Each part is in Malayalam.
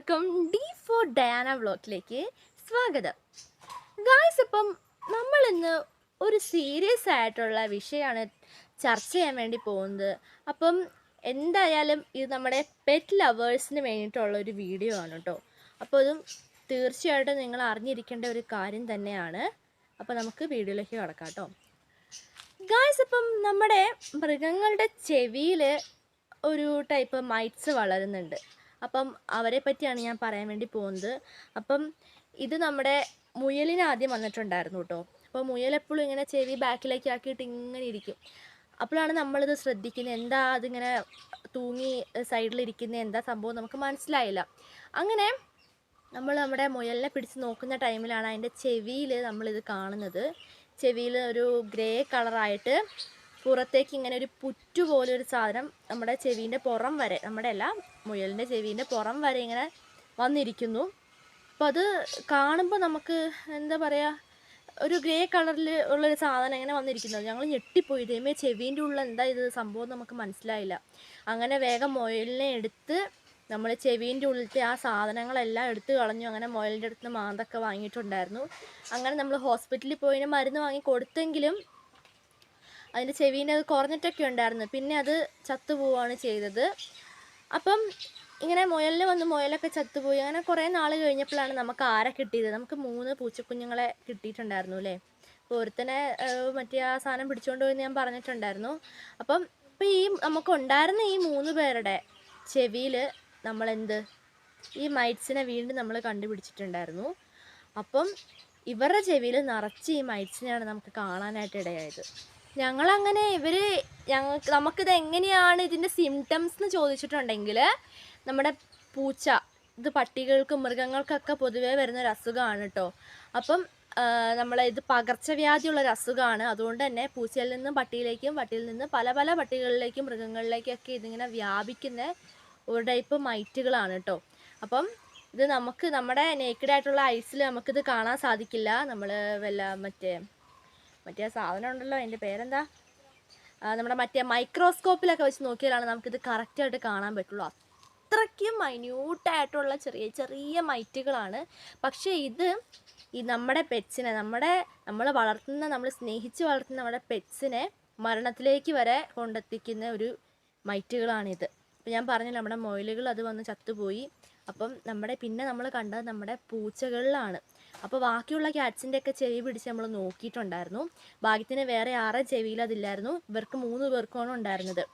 എല്ലാവർക്കും ഡി ഫോർ ഡയാന വ്ലോഗിലേക്ക് സ്വാഗതം. ഗായ്സ് ഇപ്പം നമ്മൾ ഇന്ന് ഒരു സീരിയസ് ആയിട്ടുള്ള വിഷയമാണ് ചർച്ച ചെയ്യാൻ വേണ്ടി പോകുന്നത്. അപ്പം എന്തായാലും ഇത് നമ്മുടെ പെറ്റ് ലവേഴ്സിന് വേണ്ടിയിട്ടുള്ള ഒരു വീഡിയോ ആണ് കേട്ടോ അപ്പോൾ അതും തീർച്ചയായിട്ടും നിങ്ങൾ അറിഞ്ഞിരിക്കേണ്ട ഒരു കാര്യം തന്നെയാണ്. അപ്പോൾ നമുക്ക് വീഡിയോയിലേക്ക് കടക്കാം കേട്ടോ ഗായ്സ് ഇപ്പം നമ്മുടെ മൃഗങ്ങളുടെ ചെവിയിൽ ഒരു ടൈപ്പ് മൈറ്റ്സ് വളരുന്നുണ്ട്. അപ്പം അവരെ പറ്റിയാണ് ഞാൻ പറയാൻ വേണ്ടി പോകുന്നത്. അപ്പം ഇത് നമ്മുടെ മുയലിന് ആദ്യം വന്നിട്ടുണ്ടായിരുന്നു കേട്ടോ അപ്പോൾ മുയൽ എപ്പോഴും ഇങ്ങനെ ചെവി ബാക്കിലേക്ക് ആക്കിയിട്ട് ഇങ്ങനെ ഇരിക്കും. അപ്പോഴാണ് നമ്മളിത് ശ്രദ്ധിക്കുന്നത്. എന്താ അതിങ്ങനെ തൂങ്ങി സൈഡിലിരിക്കുന്ന എന്താ സംഭവം നമുക്ക് മനസ്സിലായില്ല. അങ്ങനെ നമ്മൾ നമ്മുടെ മുയലിനെ പിടിച്ച് നോക്കുന്ന ടൈമിലാണ് അതിന്റെ ചെവിയിൽ നമ്മളിത് കാണുന്നത്. ചെവിയിൽ ഒരു ഗ്രേ കളറായിട്ട് പുറത്തേക്ക് ഇങ്ങനെ ഒരു പുറ്റു പോലെ ഒരു സാധനം നമ്മുടെ ചെവീന്റെ പുറം വരെ നമ്മുടെ അല്ല മുയലിന്റെ ചെവീന്റെ പുറം വരെ ഇങ്ങനെ വന്നിരിക്കുന്നു. അപ്പം അത് കാണുമ്പോൾ നമുക്ക് എന്താ പറയുക ഒരു ഗ്രേ കളറിൽ ഉള്ളൊരു സാധനം ഇങ്ങനെ വന്നിരിക്കുന്നത് ഞങ്ങൾ ഞെട്ടിപ്പോയി. ഇതേമേ ചെവീന്റെ ഉള്ളിൽ എന്താ ഇത് സംഭവം നമുക്ക് മനസ്സിലായില്ല. അങ്ങനെ വേഗം മുയലിനെ എടുത്ത് നമ്മൾ ചെവീന്റെ ഉള്ളിലത്തെ ആ സാധനങ്ങളെല്ലാം എടുത്ത് കളഞ്ഞു. അങ്ങനെ മുയലിന്റെ അടുത്ത് മാന്തൊക്കെ വാങ്ങിയിട്ടുണ്ടായിരുന്നു. അങ്ങനെ നമ്മൾ ഹോസ്പിറ്റലിൽ പോയി മരുന്ന് വാങ്ങി കൊടുത്തെങ്കിലും അതിന്റെ ചെവീന്റെ അത് കുറഞ്ഞിട്ടൊക്കെ ഉണ്ടായിരുന്നു. പിന്നെ അത് ചത്തുപോവാണ് ചെയ്തത്. അപ്പം ഇങ്ങനെ മുയലിൽ വന്ന് മുയലൊക്കെ ചത്തുപോയി അങ്ങനെ കുറേ നാൾ കഴിഞ്ഞപ്പോഴാണ് നമുക്ക് ആരെ കിട്ടിയത്? നമുക്ക് മൂന്ന് പൂച്ചക്കുഞ്ഞുങ്ങളെ കിട്ടിയിട്ടുണ്ടായിരുന്നു അല്ലേ? അപ്പോൾ ഒരുത്തനെ മറ്റേ ആ സാധനം പിടിച്ചുകൊണ്ട് പോയി ഞാൻ പറഞ്ഞിട്ടുണ്ടായിരുന്നു. അപ്പം ഇപ്പം ഈ നമുക്കുണ്ടായിരുന്ന ഈ മൂന്ന് പേരുടെ ചെവിയിൽ നമ്മളെന്ത്? ഈ മൈറ്റ്സിനെ വീണ്ടും നമ്മൾ കണ്ടുപിടിച്ചിട്ടുണ്ടായിരുന്നു. അപ്പം ഇവരുടെ ചെവിയിൽ നിറച്ച് ഈ മൈറ്റ്സിനെയാണ് നമുക്ക് കാണാനായിട്ട് ഇടയായത്. ഞങ്ങളങ്ങനെ ഇവർ ഞങ്ങൾക്ക് നമുക്കിത് എങ്ങനെയാണ് ഇതിന്റെ സിംറ്റംസ് എന്ന് ചോദിച്ചിട്ടുണ്ടെങ്കിൽ നമ്മുടെ പൂച്ച ഇത് പട്ടികൾക്കും മൃഗങ്ങൾക്കൊക്കെ പൊതുവേ വരുന്ന ഒരു അസുഖമാണ് കേട്ടോ അപ്പം നമ്മളെ ഇത് പകർച്ചവ്യാധിയുള്ള ഒരു അസുഖമാണ് അതുകൊണ്ട് തന്നെ പൂച്ചയിൽ നിന്നും പട്ടിയിലേക്കും പട്ടിയിൽ നിന്ന് പല പല പട്ടികളിലേക്കും മൃഗങ്ങളിലേക്കൊക്കെ ഇതിങ്ങനെ വ്യാപിക്കുന്ന ഒരു ടൈപ്പ് മൈറ്റുകളാണ് കേട്ടോ അപ്പം ഇത് നമുക്ക് നമ്മുടെ നേക്കഡായിട്ടുള്ള ഐസിൽ നമുക്കിത് കാണാൻ സാധിക്കില്ല. നമ്മൾ വല്ല മറ്റേ മറ്റേ ആ സാധനം ഉണ്ടല്ലോ അതിന്റെ പേരെന്താ നമ്മുടെ മറ്റേ മൈക്രോസ്കോപ്പിലൊക്കെ വെച്ച് നോക്കിയാലാണ് നമുക്കിത് കറക്റ്റായിട്ട് കാണാൻ പറ്റുള്ളൂ. അത്രയ്ക്കും മൈന്യൂട്ടായിട്ടുള്ള ചെറിയ ചെറിയ മൈറ്റുകളാണ്. പക്ഷേ ഇത് ഈ നമ്മുടെ പെറ്റ്സിനെ നമ്മുടെ നമ്മൾ വളർത്തുന്ന നമ്മൾ സ്നേഹിച്ച് വളർത്തുന്ന നമ്മുടെ പെറ്റ്സിനെ മരണത്തിലേക്ക് വരെ കൊണ്ടെത്തിക്കുന്ന ഒരു മൈറ്റുകളാണിത്. അപ്പോൾ ഞാൻ പറഞ്ഞു നമ്മുടെ മൊയിലുകൾ അത് വന്ന് ചത്തുപോയി. അപ്പം നമ്മുടെ പിന്നെ നമ്മൾ കണ്ടത് നമ്മുടെ പൂച്ചകളിലാണ്. അപ്പോൾ ബാക്കിയുള്ള ക്യാറ്റ്സിന്റെ ഒക്കെ ചെവി പിടിച്ച് നമ്മൾ നോക്കിയിട്ടുണ്ടായിരുന്നു. ഭാഗ്യത്തിന് വേറെ ആറേ ചെവിയിൽ അതില്ലായിരുന്നു. ഇവർക്ക് മൂന്ന് പേർക്കുമാണ് ഉണ്ടായിരുന്നത്.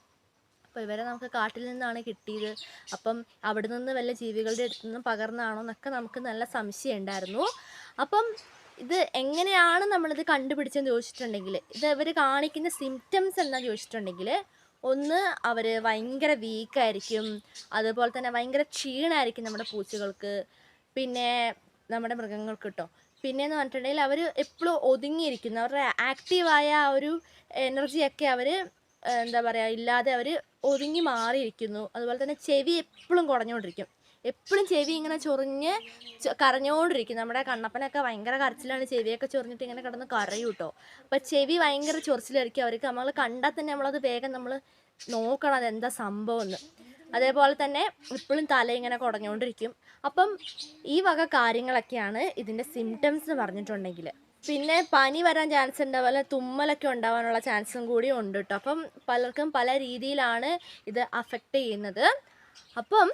അപ്പോൾ ഇവരെ നമുക്ക് കാട്ടിൽ നിന്നാണ് കിട്ടിയത്. അപ്പം അവിടെ നിന്ന് വല്ല ജീവികളുടെ അടുത്ത് നിന്നും പകർന്നാണോ എന്നൊക്കെ നമുക്ക് നല്ല സംശയം ഉണ്ടായിരുന്നു. അപ്പം ഇത് എങ്ങനെയാണ് നമ്മളിത് കണ്ടുപിടിച്ചെന്ന് ചോദിച്ചിട്ടുണ്ടെങ്കിൽ ഇത് ഇവർ കാണിക്കുന്ന സിംറ്റംസ് എന്താ ചോദിച്ചിട്ടുണ്ടെങ്കിൽ ഒന്ന് അവർ ഭയങ്കര വീക്കായിരിക്കും അതുപോലെ തന്നെ ഭയങ്കര ക്ഷീണമായിരിക്കും നമ്മുടെ പൂച്ചകൾക്ക്. പിന്നെ നമ്മുടെ മൃഗങ്ങൾക്ക് കേട്ടോ പിന്നെയെന്ന് പറഞ്ഞിട്ടുണ്ടെങ്കിൽ അവർ എപ്പോഴും ഒതുങ്ങിയിരിക്കുന്നു. അവരുടെ ആക്റ്റീവായ ആ ഒരു എനർജിയൊക്കെ അവർ എന്താ പറയുക ഇല്ലാതെ അവർ ഒതുങ്ങി മാറിയിരിക്കുന്നു. അതുപോലെ തന്നെ ചെവി എപ്പോഴും കുറഞ്ഞുകൊണ്ടിരിക്കും. എപ്പോഴും ചെവി ഇങ്ങനെ ചൊറിഞ്ഞ് കരഞ്ഞുകൊണ്ടിരിക്കും. നമ്മുടെ കണ്ണപ്പനൊക്കെ ഭയങ്കര കരച്ചിലാണ് ചെവിയൊക്കെ ചൊറിഞ്ഞിട്ട് ഇങ്ങനെ കിടന്ന് കരയും കേട്ടോ അപ്പം ചെവി ഭയങ്കര ചൊറിച്ചിലായിരിക്കും അവർക്ക്. നമ്മൾ കണ്ടാൽ തന്നെ നമ്മളത് വേഗം നമ്മൾ നോക്കണം അതെന്താ സംഭവം എന്ന്. അതേപോലെ തന്നെ ഇപ്പോഴും തല ഇങ്ങനെ കുടഞ്ഞുകൊണ്ടിരിക്കും. അപ്പം ഈ വക കാര്യങ്ങളൊക്കെയാണ് ഇതിന്റെ സിംറ്റംസ് പറഞ്ഞിട്ടുണ്ടെങ്കിൽ പിന്നെ പനി വരാൻ ചാൻസ് ഉണ്ട് അതുപോലെ തുമ്മലൊക്കെ ഉണ്ടാവാനുള്ള ചാൻസും കൂടി ഉണ്ട് കേട്ടോ അപ്പം പലർക്കും പല രീതിയിലാണ് ഇത് അഫക്റ്റ് ചെയ്യുന്നത്. അപ്പം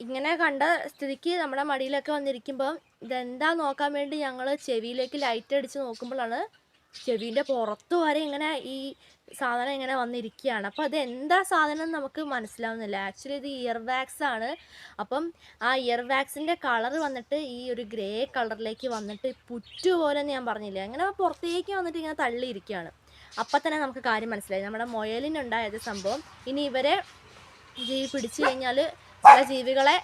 ഇങ്ങനെ കണ്ട സ്ഥിതിക്ക് നമ്മുടെ മടിയിലൊക്കെ വന്നിരിക്കുമ്പം ഇതെന്താ നോക്കാൻ വേണ്ടി ഞങ്ങൾ ചെവിയിലേക്ക് ലൈറ്റ് അടിച്ച് നോക്കുമ്പോഴാണ് ചെവീന്റെ പുറത്ത് വരെ ഇങ്ങനെ ഈ സാധനം ഇങ്ങനെ വന്നിരിക്കുകയാണ്. അപ്പോൾ അത് എന്താ സാധനം നമുക്ക് മനസ്സിലാവുന്നില്ല. ആക്ച്വലി ഇത് ഇയർ വാക്സ് ആണ്. അപ്പം ആ ഇയർ വാക്സിന്റെ കളർ വന്നിട്ട് ഈ ഒരു ഗ്രേ കളറിലേക്ക് വന്നിട്ട് പുറ്റു പോലെ എന്ന് ഞാൻ പറഞ്ഞില്ല? അങ്ങനെ പുറത്തേക്ക് വന്നിട്ട് ഇങ്ങനെ തള്ളിയിരിക്കുകയാണ്. അപ്പം തന്നെ നമുക്ക് കാര്യം മനസ്സിലായി. നമ്മുടെ മുയലിനുണ്ടായത് സംഭവം. ഇനി ഇവരെ ജീവി പിടിച്ചു കഴിഞ്ഞാൽ ചില ജീവികളെ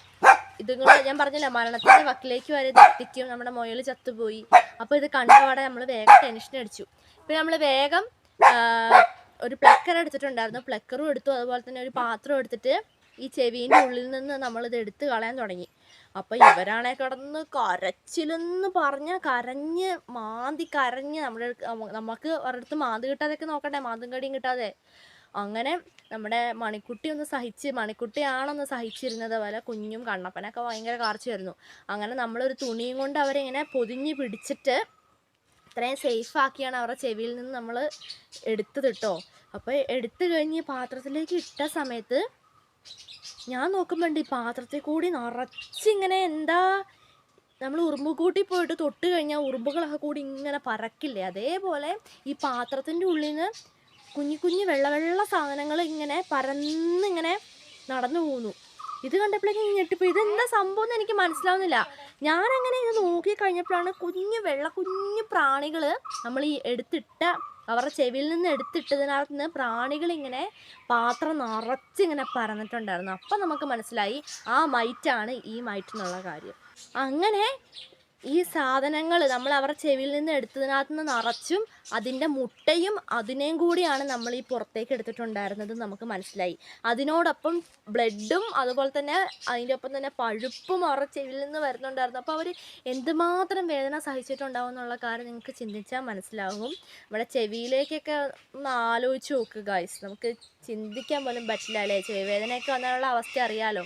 ഇതുങ്ങൾ ഞാൻ പറഞ്ഞില്ല മരണത്തിന്റെ വക്കിലേക്ക് വരെ ഇത് നമ്മുടെ മുയൽ ചത്തുപോയി. അപ്പൊ ഇത് കണ്ടപാടെ നമ്മൾ വേഗം ടെൻഷൻ അടിച്ചു. ഇപ്പൊ നമ്മൾ വേഗം ഒരു പ്ലക്കർ എടുത്തിട്ടുണ്ടായിരുന്നു. പ്ലക്കറും എടുത്തു. അതുപോലെ തന്നെ ഒരു പാത്രം എടുത്തിട്ട് ഈ ചെവീന്റെ ഉള്ളിൽ നിന്ന് നമ്മൾ ഇത് എടുത്ത് കളയാൻ തുടങ്ങി. അപ്പോൾ ഇവരാണെ കിടന്ന് കരച്ചിലെന്ന് പറഞ്ഞ കരഞ്ഞ് മാന്തി കരഞ്ഞ് നമ്മുടെ നമുക്ക് ഒരിടത്ത് മാന്ത് കിട്ടാതെയൊക്കെ നോക്കണ്ടേ? മാന്തും കടിയും കിട്ടാതെ. അങ്ങനെ നമ്മുടെ മണിക്കുട്ടി ഒന്ന് സഹിച്ച് മണിക്കുട്ടിയാണൊന്ന് സഹിച്ചിരുന്നത് പോലെ കുഞ്ഞും കണ്ണപ്പനൊക്കെ ഭയങ്കര കാർച്ചയായിരുന്നു. അങ്ങനെ നമ്മളൊരു തുണിയും കൊണ്ട് അവരിങ്ങനെ പൊതിഞ്ഞ് പിടിച്ചിട്ട് ഇത്രയും സേഫാക്കിയാണ് അവരുടെ ചെവിയിൽ നിന്ന് നമ്മൾ എടുത്തത് കേട്ടോ അപ്പോൾ എടുത്തു കഴിഞ്ഞ് പാത്രത്തിലേക്ക് ഇട്ട സമയത്ത് ഞാൻ നോക്കുമ്പോണ്ട് ഈ പാത്രത്തിൽ കൂടി നിറച്ചിങ്ങനെ എന്താ നമ്മൾ ഉറുമ്പ് കൂട്ടി പോയിട്ട് തൊട്ട് കഴിഞ്ഞാൽ ഉറുമ്പുകളൊക്കെ കൂടി ഇങ്ങനെ പറക്കില്ലേ? അതേപോലെ ഈ പാത്രത്തിന്റെ ഉള്ളിൽ നിന്ന് കുഞ്ഞു കുഞ്ഞു വെള്ള വെള്ള സാധനങ്ങൾ ഇങ്ങനെ പരന്നിങ്ങനെ നടന്നു പോകുന്നു ഇത് കണ്ടപ്പോഴേക്കും ഞെട്ടിപ്പോയി. ഇതെന്താ സംഭവം എന്ന് എനിക്ക് മനസ്സിലാവുന്നില്ല. അങ്ങനെ ഇത് നോക്കി കഴിഞ്ഞപ്പോഴാണ് കുഞ്ഞു വെള്ള കുഞ്ഞു പ്രാണികൾ നമ്മൾ ഈ എടുത്തിട്ട അവരുടെ ചെവിയിൽ നിന്ന് എടുത്തിട്ടതിനകത്ത് നിന്ന് പ്രാണികൾ ഇങ്ങനെ പാത്രം നിറച്ചിങ്ങനെ പറന്നിട്ടുണ്ടായിരുന്നു അപ്പം നമുക്ക് മനസ്സിലായി ആ മൈറ്റാണ് ഈ മൈറ്റ് എന്നുള്ള കാര്യം. അങ്ങനെ ഈ സാധനങ്ങൾ നമ്മൾ അവരുടെ ചെവിയിൽ നിന്ന് എടുത്തതിനകത്ത് നിന്ന് നിറച്ചും അതിന്റെ മുട്ടയും അതിനെയും കൂടിയാണ് നമ്മൾ ഈ പുറത്തേക്ക് എടുത്തിട്ടുണ്ടായിരുന്നത് നമുക്ക് മനസ്സിലായി. അതിനോടൊപ്പം ബ്ലഡും അതുപോലെ തന്നെ അതിന്റെ ഒപ്പം തന്നെ പഴുപ്പും അവരുടെ ചെവിയിൽ നിന്ന് വരുന്നുണ്ടായിരുന്നു. അപ്പോൾ അവർ എന്തുമാത്രം വേദന സഹിച്ചിട്ടുണ്ടാവും എന്നുള്ള കാര്യം നിങ്ങൾക്ക് ചിന്തിച്ചാൽ മനസ്സിലാകും നമ്മുടെ ചെവിയിലേക്കൊക്കെ ഒന്ന് ആലോചിച്ച് നോക്കുക ഗൈസ് നമുക്ക് ചിന്തിക്കാൻ പോലും പറ്റില്ല അല്ലേ? ചെവി വേദനയൊക്കെ വന്നാലുള്ള അവസ്ഥ അറിയാലോ.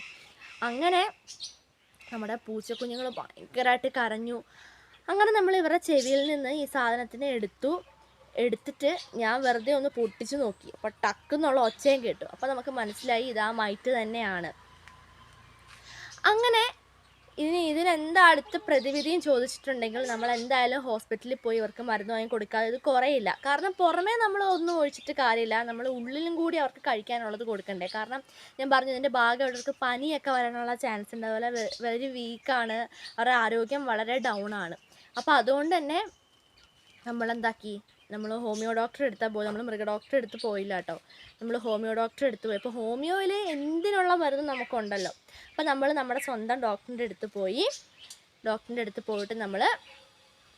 അങ്ങനെ നമ്മുടെ പൂച്ചക്കുഞ്ഞുങ്ങൾ ഭയങ്കരമായിട്ട് കരഞ്ഞു. അങ്ങനെ നമ്മൾ ഇവരുടെ ചെവിയിൽ നിന്ന് ഈ സാധനത്തിനെ എടുത്തു. എടുത്തിട്ട് ഞാൻ വെറുതെ ഒന്ന് പൊട്ടിച്ചു നോക്കി. അപ്പോൾ ടക്കെന്നുള്ള ഒച്ചയും കേട്ടു. അപ്പോൾ നമുക്ക് മനസ്സിലായി ഇത് ആ മൈറ്റ് തന്നെയാണ്. ഇനി ഇതിനെന്താ അടുത്ത പ്രതിവിധിയും ചോദിച്ചിട്ടുണ്ടെങ്കിൽ നമ്മൾ എന്തായാലും ഹോസ്പിറ്റലിൽ പോയി ഇവർക്ക് മരുന്ന് വാങ്ങി കൊടുക്കാതെ ഇത് കുറയില്ല. കാരണം പുറമേ നമ്മൾ ഒന്നും ഒഴിച്ചിട്ട് കാര്യമില്ല. നമ്മൾ ഉള്ളിലും കൂടി അവർക്ക് കഴിക്കാനുള്ളത് കൊടുക്കണ്ടേ. കാരണം ഞാൻ പറഞ്ഞു ഇതിന്റെ ഭാഗം അവർക്ക് പനിയൊക്കെ വരാനുള്ള ചാൻസ് ഉണ്ട്. അതുപോലെ വളരെ വീക്കാണ് അവരുടെ ആരോഗ്യം വളരെ ഡൗൺ ആണ്. അപ്പോൾ അതുകൊണ്ട് തന്നെ നമ്മളെന്താക്കി? നമ്മൾ ഹോമിയോ ഡോക്ടറെ എടുത്താൽ പോയി. നമ്മൾ മൃഗ ഡോക്ടറെ എടുത്ത് പോയില്ല കേട്ടോ. നമ്മൾ ഹോമിയോ ഡോക്ടറെ എടുത്ത് പോയി. അപ്പോൾ ഹോമിയോയിൽ എന്തിനുള്ള മരുന്ന് നമുക്കുണ്ടല്ലോ. അപ്പോൾ നമ്മൾ നമ്മുടെ സ്വന്തം ഡോക്ടറിന്റെ അടുത്ത് പോയി. ഡോക്ടറിന്റെ അടുത്ത് പോയിട്ട് നമ്മൾ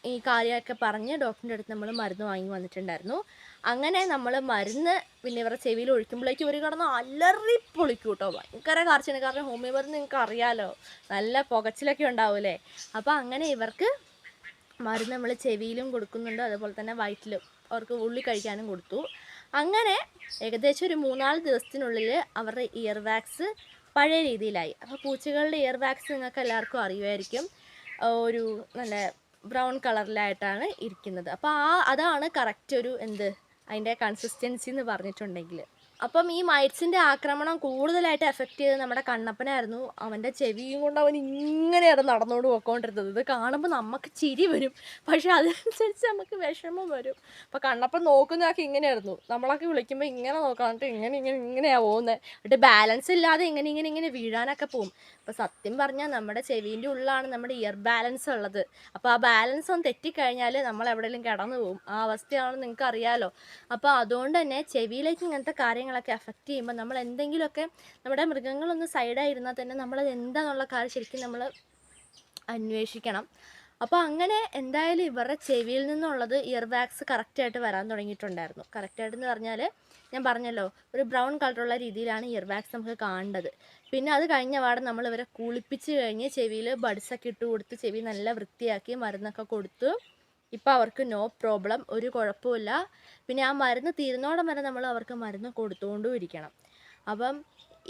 ഈ കാര്യമൊക്കെ പറഞ്ഞ് ഡോക്ടറിന്റെ അടുത്ത് നമ്മൾ മരുന്ന് വാങ്ങി വന്നിട്ടുണ്ടായിരുന്നു. അങ്ങനെ നമ്മൾ മരുന്ന് പിന്നെ ഇവരുടെ ചെവിയിൽ ഒഴിക്കുമ്പോഴേക്കും ഒരു കിടന്ന് അലറി പൊളിക്കും കേട്ടോ. ഭയങ്കര കാർച്ചിന്. കാരണം ഹോമിയോ മരുന്ന് നിങ്ങൾക്ക് അറിയാലോ നല്ല പുകച്ചിലൊക്കെ ഉണ്ടാവൂലേ. അപ്പോൾ അങ്ങനെ ഇവർക്ക് മരുന്ന് നമ്മൾ ചെവിയിലും കൊടുക്കുന്നുണ്ട് അതുപോലെ തന്നെ വയറ്റിലും. അവർക്ക് ഉള്ളി കഴിക്കാനും കൊടുത്തു. അങ്ങനെ ഏകദേശം ഒരു മൂന്നാൽ ദിവസത്തിനുള്ളിൽ അവരുടെ ഇയർ വാക്സ് പഴയ രീതിയിലായി. അപ്പോൾ പൂച്ചകളുടെ ഇയർ വാക്സ് നിങ്ങൾക്ക് എല്ലാവർക്കും അറിയുമായിരിക്കും. ഒരു നല്ല ബ്രൗൺ കളറിലായിട്ടാണ് ഇരിക്കുന്നത്. അപ്പോൾ ആ അതാണ് കറക്റ്റ് ഒരു എന്ത് അതിന്റെ കൺസിസ്റ്റൻസി എന്ന് പറഞ്ഞിട്ടുണ്ടെങ്കിൽ അപ്പം ഈ മൈറ്റ്സിന്റെ ആക്രമണം കൂടുതലായിട്ട് എഫക്റ്റ് ചെയ്തത് നമ്മുടെ കണ്ണപ്പനായിരുന്നു. അവന്റെ ചെവിയും കൊണ്ട് അവൻ ഇങ്ങനെയാണ് നടന്നുകൊണ്ട് പോയിക്കൊണ്ടിരുന്നത്. ഇത് കാണുമ്പോൾ നമുക്ക് ചിരി വരും. പക്ഷെ അതനുസരിച്ച് നമുക്ക് വിഷമം വരും. അപ്പോൾ കണ്ണപ്പൻ നോക്കുന്നതൊക്കെ ഇങ്ങനെയായിരുന്നു. നമ്മളൊക്കെ വിളിക്കുമ്പോൾ ഇങ്ങനെ നോക്കാന്നിട്ട് ഇങ്ങനെ ഇങ്ങനെ ഇങ്ങനെയാണ് പോകുന്നത് എന്നിട്ട് ബാലൻസ് ഇല്ലാതെ ഇങ്ങനെ ഇങ്ങനെ ഇങ്ങനെ വീഴാനൊക്കെ പോകും. അപ്പോൾ സത്യം പറഞ്ഞാൽ നമ്മുടെ ചെവീന്റെ ഉള്ളിലാണ് നമ്മുടെ ഇയർ ബാലൻസ് ഉള്ളത്. അപ്പോൾ ആ ബാലൻസ് ഒന്ന് തെറ്റിക്കഴിഞ്ഞാൽ നമ്മൾ എവിടെയെങ്കിലും കിടന്നു പോകും ആ അവസ്ഥയാണെന്ന് നിങ്ങൾക്ക് അറിയാമല്ലോ അപ്പോൾ അതുകൊണ്ട് തന്നെ ചെവിയിലേക്ക് ഇങ്ങനത്തെ കാര്യങ്ങളൊക്കെ അഫക്റ്റ് ചെയ്യുമ്പോൾ നമ്മൾ എന്തെങ്കിലുമൊക്കെ നമ്മുടെ മൃഗങ്ങളൊന്ന് സൈഡായിരുന്നാൽ തന്നെ നമ്മളത് എന്താണെന്നുള്ള കാര്യം ശരിക്കും നമ്മൾ അന്വേഷിക്കണം. അപ്പോൾ അങ്ങനെ എന്തായാലും ഇവരുടെ ചെവിയിൽ നിന്നുള്ളത് ഇയർ വാക്സ് കറക്റ്റായിട്ട് വരാൻ തുടങ്ങിയിട്ടുണ്ടായിരുന്നു. കറക്റ്റായിട്ട് എന്ന് പറഞ്ഞാൽ ഞാൻ പറഞ്ഞല്ലോ ഒരു ബ്രൗൺ കളറുള്ള രീതിയിലാണ് ഇയർ വാക്സ് നമുക്ക് കാണേണ്ടത്. പിന്നെ അത് കഴിഞ്ഞ പാടെ നമ്മൾ ഇവരെ കുളിപ്പിച്ച് കഴിഞ്ഞ് ചെവിയിൽ ബഡ്സൊക്കെ ഇട്ട് കൊടുത്ത് ചെവി നല്ല വൃത്തിയാക്കി മരുന്നൊക്കെ കൊടുത്തു. ഇപ്പോൾ അവർക്ക് നോ പ്രോബ്ലം ഒരു കുഴപ്പമില്ല പിന്നെ ആ മരുന്ന് തീരുന്നോടം വരെ നമ്മൾ അവർക്ക് മരുന്ന് കൊടുത്തുകൊണ്ടും ഇരിക്കണം അപ്പം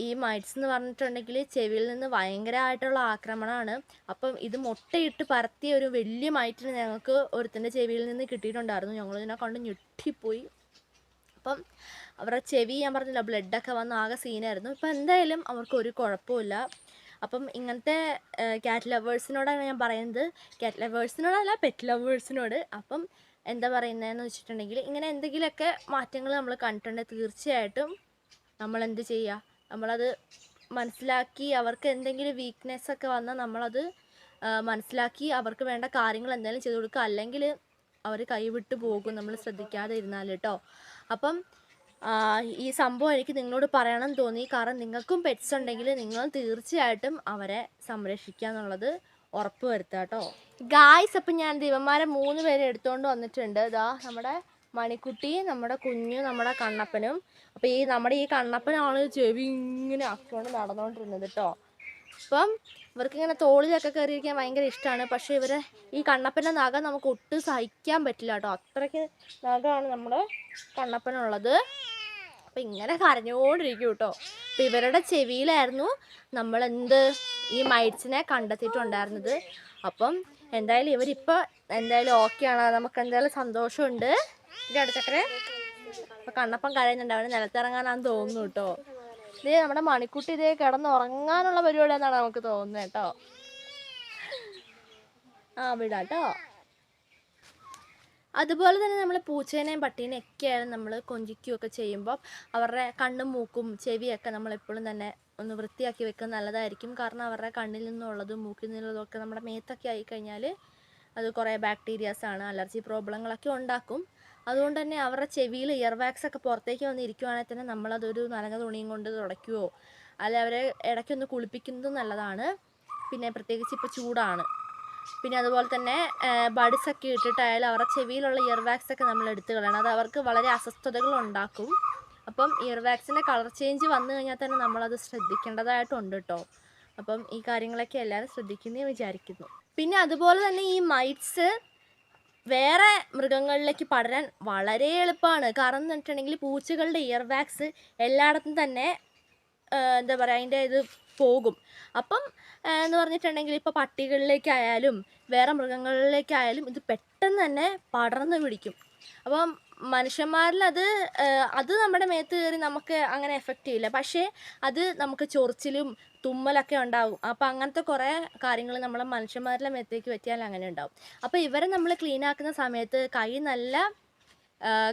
ഈ മൈറ്റ്സ് എന്ന് പറഞ്ഞിട്ടുണ്ടെങ്കിൽ ചെവിയിൽ നിന്ന് ഭയങ്കരമായിട്ടുള്ള ആക്രമണമാണ്. അപ്പം ഇത് മുട്ടയിട്ട് പരത്തിയ ഒരു വലിയ മൈറ്റിന് ഞങ്ങൾക്ക് ഒരുത്തിന്റെ ചെവിയിൽ നിന്ന് കിട്ടിയിട്ടുണ്ടായിരുന്നു. ഞങ്ങളിതിനെ കൊണ്ട് ഞെട്ടിപ്പോയി. അപ്പം അവരുടെ ചെവി ഞാൻ പറഞ്ഞില്ല ബ്ലഡൊക്കെ വന്ന് ആകെ സീനായിരുന്നു. ഇപ്പം എന്തായാലും അവർക്ക് ഒരു കുഴപ്പമില്ല അപ്പം ഇങ്ങനത്തെ ക്യാറ്റ് ലവേഴ്സിനോടാണ് ഞാൻ പറയുന്നത്. ക്യാറ്റ് ലവേഴ്സിനോടല്ല പെറ്റ് ലവേഴ്സിനോട് അപ്പം എന്താ പറയുന്നതെന്ന് വെച്ചിട്ടുണ്ടെങ്കിൽ ഇങ്ങനെ എന്തെങ്കിലുമൊക്കെ മാറ്റങ്ങൾ നമ്മൾ കണ്ടിട്ടുണ്ടെങ്കിൽ തീർച്ചയായിട്ടും നമ്മൾ എന്ത് ചെയ്യുക നമ്മളത് മനസ്സിലാക്കി അവർക്ക് എന്തെങ്കിലും വീക്ക്നെസ് ഒക്കെ വന്നാൽ നമ്മളത് മനസ്സിലാക്കി അവർക്ക് വേണ്ട കാര്യങ്ങൾ എന്തെങ്കിലും ചെയ്തു കൊടുക്കുക. അല്ലെങ്കിൽ അവർ കൈവിട്ട് പോകും. നമ്മൾ ശ്രദ്ധിക്കാതെ ഇരുന്നാൽ കേട്ടോ അപ്പം ഈ സംഭവം എനിക്ക് നിങ്ങളോട് പറയണം തോന്നി. കാരണം നിങ്ങൾക്കും പെറ്റ്സ് ഉണ്ടെങ്കിൽ നിങ്ങൾ തീർച്ചയായിട്ടും അവരെ സംരക്ഷിക്കുക എന്നുള്ളത് ഉറപ്പ് വരുത്തുക കേട്ടോ. ഗായ്സ് അപ്പം ഞാൻ ദിവന്മാരെ മൂന്ന് പേരെ എടുത്തുകൊണ്ട് വന്നിട്ടുണ്ട്. ഇതാ നമ്മുടെ മണിക്കുട്ടി നമ്മുടെ കുഞ്ഞു നമ്മുടെ കണ്ണപ്പനും. അപ്പോൾ ഈ നമ്മുടെ ഈ കണ്ണപ്പനാണ് ചെവി ഇങ്ങനെ ആക്കിക്കൊണ്ട് നടന്നുകൊണ്ടിരുന്നത് കേട്ടോ. അപ്പം ഇവർക്ക് ഇങ്ങനെ തോളിലൊക്കെ കയറിയിരിക്കാൻ ഭയങ്കര ഇഷ്ടമാണ് പക്ഷേ ഇവരെ ഈ കണ്ണപ്പന്റെ നഖം നമുക്ക് ഒട്ടും സഹിക്കാൻ പറ്റില്ല കേട്ടോ. അത്രയ്ക്ക് നഖമാണ് നമ്മുടെ കണ്ണപ്പനുള്ളത്. അപ്പം ഇങ്ങനെ കരഞ്ഞുകൊണ്ടിരിക്കും കേട്ടോ. അപ്പം ഇവരുടെ ചെവിയിലായിരുന്നു നമ്മളെന്ത് ഈ മൈറ്റ്സിനെ കണ്ടെത്തിയിട്ടുണ്ടായിരുന്നത്. അപ്പം എന്തായാലും ഇവരിപ്പോൾ എന്തായാലും ഓക്കെയാണ് നമുക്ക് എന്തായാലും സന്തോഷമുണ്ട്. ഇത് അടച്ചക്കരെ? അപ്പം കണ്ണപ്പം കരയുന്നുണ്ട്. അവന് നിലത്തിറങ്ങാനാന്ന് തോന്നുന്നു കേട്ടോ. ഇതേ നമ്മുടെ മണിക്കുട്ടി ഇതേ കിടന്നുറങ്ങാനുള്ള പരിപാടിയാണെന്നാണ് നമുക്ക് തോന്നുന്നത് കേട്ടോ. ആ വിടാട്ടോ അതുപോലെ തന്നെ നമ്മൾ പൂച്ചേനെയും പട്ടീനെയും ഒക്കെയാണ് നമ്മൾ കൊഞ്ചിക്കുകയൊക്കെ ചെയ്യുമ്പോൾ അവരുടെ കണ്ണും മൂക്കും ചെവിയൊക്കെ നമ്മളെപ്പോഴും തന്നെ ഒന്ന് വൃത്തിയാക്കി വെക്കുന്നത് നല്ലതായിരിക്കും. കാരണം അവരുടെ കണ്ണിൽ നിന്നുള്ളതും മൂക്കിൽ നിന്നുള്ളതും ഒക്കെ നമ്മുടെ മേത്തൊക്കെ ആയിക്കഴിഞ്ഞാൽ അത് കുറേ ബാക്ടീരിയാസാണ് അലർജി പ്രോബ്ലങ്ങളൊക്കെ ഉണ്ടാക്കും. അതുകൊണ്ട് തന്നെ അവരുടെ ചെവിയിൽ ഇയർ വാക്സ് ഒക്കെ പുറത്തേക്ക് വന്ന് ഇരിക്കുവാണെങ്കിൽ തന്നെ നമ്മളതൊരു നനഞ്ഞ തുണിയും കൊണ്ട് തുടയ്ക്കുകയോ അല്ലെ അവരെ ഇടയ്ക്കൊന്ന് കുളിപ്പിക്കുന്നതും നല്ലതാണ്. പിന്നെ പ്രത്യേകിച്ച് ഇപ്പോൾ ചൂടാണ്. പിന്നെ അതുപോലെ തന്നെ ബഡ്സ് ഒക്കെ ഇട്ടിട്ടായാലും അവരുടെ ചെവിയിലുള്ള ഇയർ വാക്സ് ഒക്കെ നമ്മൾ എടുത്തു കളയണം. അത് അവർക്ക് വളരെ അസ്വസ്ഥതകൾ ഉണ്ടാക്കും. അപ്പം ഇയർ വാക്സിന്റെ കളർ ചേഞ്ച് വന്നു കഴിഞ്ഞാൽ തന്നെ നമ്മളത് ശ്രദ്ധിക്കേണ്ടതായിട്ടുണ്ട് കേട്ടോ അപ്പം ഈ കാര്യങ്ങളൊക്കെ എല്ലാവരും ശ്രദ്ധിക്കുന്നേ വിചാരിക്കുന്നു. പിന്നെ അതുപോലെ തന്നെ ഈ മൈറ്റ്സ് വേറെ മൃഗങ്ങളിലേക്ക് പടരാൻ വളരെ എളുപ്പമാണ്. കാരണം എന്ന് വെച്ചിട്ടുണ്ടെങ്കിൽ പൂച്ചകളുടെ ഇയർ വാക്സ് എല്ലായിടത്തും തന്നെ എന്താ പറയുക അതിന്റെ ഇത് പോകും. അപ്പം എന്ന് പറഞ്ഞിട്ടുണ്ടെങ്കിൽ ഇപ്പോൾ പട്ടികളിലേക്കായാലും വേറെ മൃഗങ്ങളിലേക്കായാലും ഇത് പെട്ടെന്ന് തന്നെ പടർന്ന് പിടിക്കും. അപ്പം മനുഷ്യന്മാരിൽ അത് അത് നമ്മുടെ മേത്ത് കയറി നമുക്ക് അങ്ങനെ എഫക്റ്റ് ചെയ്യില്ല. പക്ഷേ അത് നമുക്ക് ചൊറിച്ചിലും തുമ്മലൊക്കെ ഉണ്ടാകും അപ്പോൾ അങ്ങനത്തെ കുറേ കാര്യങ്ങൾ നമ്മളെ മനുഷ്യന്മാരിലെ മേത്തേക്ക് പറ്റിയാൽ അങ്ങനെ ഉണ്ടാവും. അപ്പോൾ ഇവരെ നമ്മൾ ക്ലീൻ ആക്കുന്ന സമയത്ത് കൈ നല്ല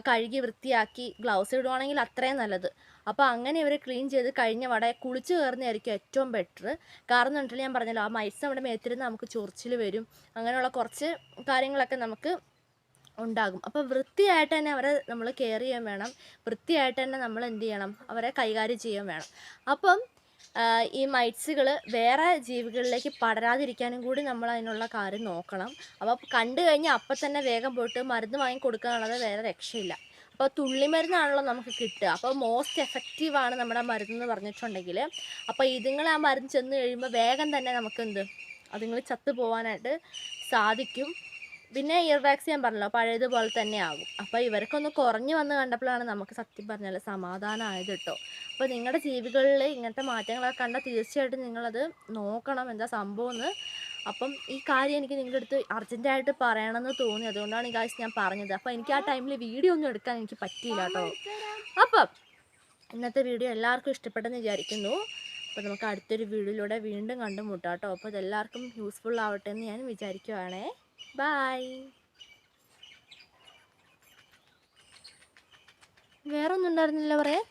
കഴുകി വൃത്തിയാക്കി ഗ്ലൗസ് ഇടുവാണെങ്കിൽ അത്രയും നല്ലത്. അപ്പോൾ അങ്ങനെ ഇവർ ക്ലീൻ ചെയ്ത് കഴിഞ്ഞ വട കുളിച്ച് കയറുന്നതായിരിക്കും ഏറ്റവും ബെറ്റർ കാരണം എന്നിട്ട് ഞാൻ പറഞ്ഞല്ലോ ആ മൈസ് നമ്മുടെ മേത്തിരുന്ന് നമുക്ക് ചൊറിച്ചിൽ വരും. അങ്ങനെയുള്ള കുറച്ച് കാര്യങ്ങളൊക്കെ നമുക്ക് ഉണ്ടാകും. അപ്പോൾ വൃത്തിയായിട്ട് തന്നെ അവരെ നമ്മൾ കെയർ ചെയ്യാൻ വേണം. വൃത്തിയായിട്ട് തന്നെ നമ്മൾ എന്ത് ചെയ്യണം? അവരെ കൈകാര്യം ചെയ്യാൻ വേണം. അപ്പം ഈ മൈറ്റ്സുകൾ വേറെ ജീവികളിലേക്ക് പടരാതിരിക്കാനും കൂടി നമ്മൾ അതിനുള്ള കാര്യം നോക്കണം. അപ്പോൾ കണ്ടു കഴിഞ്ഞാൽ അപ്പം തന്നെ വേഗം പോയിട്ട് മരുന്ന് വാങ്ങി കൊടുക്കുക എന്നുള്ളത് വേറെ രക്ഷയില്ല. അപ്പോൾ തുള്ളിമരുന്നാണല്ലോ നമുക്ക് കിട്ടുക. അപ്പോൾ മോസ്റ്റ് എഫക്റ്റീവ് ആണ് നമ്മുടെ മരുന്ന് പറഞ്ഞിട്ടുണ്ടെങ്കിൽ. അപ്പോൾ ഇതുങ്ങൾ ആ മരുന്ന് ചെന്ന് കഴിയുമ്പോൾ വേഗം തന്നെ നമുക്ക് എന്ത്? അതുങ്ങൾ ചത്തു പോകാനായിട്ട് സാധിക്കും. പിന്നെ ഇയർ വാക്സ് ഞാൻ പറഞ്ഞല്ലോ പഴയതുപോലെ തന്നെ ആകും അപ്പോൾ ഇവർക്കൊന്ന് കുറഞ്ഞു വന്ന് കണ്ടപ്പോഴാണ് നമുക്ക് സത്യം പറഞ്ഞാൽ സമാധാനമായത് കേട്ടോ. അപ്പോൾ നിങ്ങളുടെ ജീവികളിൽ ഇങ്ങനത്തെ മാറ്റങ്ങളൊക്കെ കണ്ടാൽ തീർച്ചയായിട്ടും നിങ്ങളത് നോക്കണം എന്താ സംഭവം എന്ന്. അപ്പം ഈ കാര്യം എനിക്ക് നിങ്ങളുടെ അടുത്ത് അർജന്റായിട്ട് പറയണമെന്ന് തോന്നി. അതുകൊണ്ടാണ് ഈ കാര്യം ഞാൻ പറഞ്ഞത്. അപ്പോൾ എനിക്ക് ആ ടൈമിൽ വീഡിയോ ഒന്നും എടുക്കാൻ എനിക്ക് പറ്റിയില്ല കേട്ടോ. അപ്പം ഇന്നത്തെ വീഡിയോ എല്ലാവർക്കും ഇഷ്ടപ്പെട്ടെന്ന് വിചാരിക്കുന്നു. അപ്പോൾ നമുക്ക് അടുത്തൊരു വീഡിയോയിലൂടെ വീണ്ടും കണ്ടുമുട്ടാം കേട്ടോ. അപ്പോൾ ഇതെല്ലാവർക്കും യൂസ്ഫുൾ ആവട്ടെ എന്ന് ഞാൻ വിചാരിക്കുവാണേ. ബായ് വേറൊന്നും ഉണ്ടായിരുന്നില്ല പറയാൻ?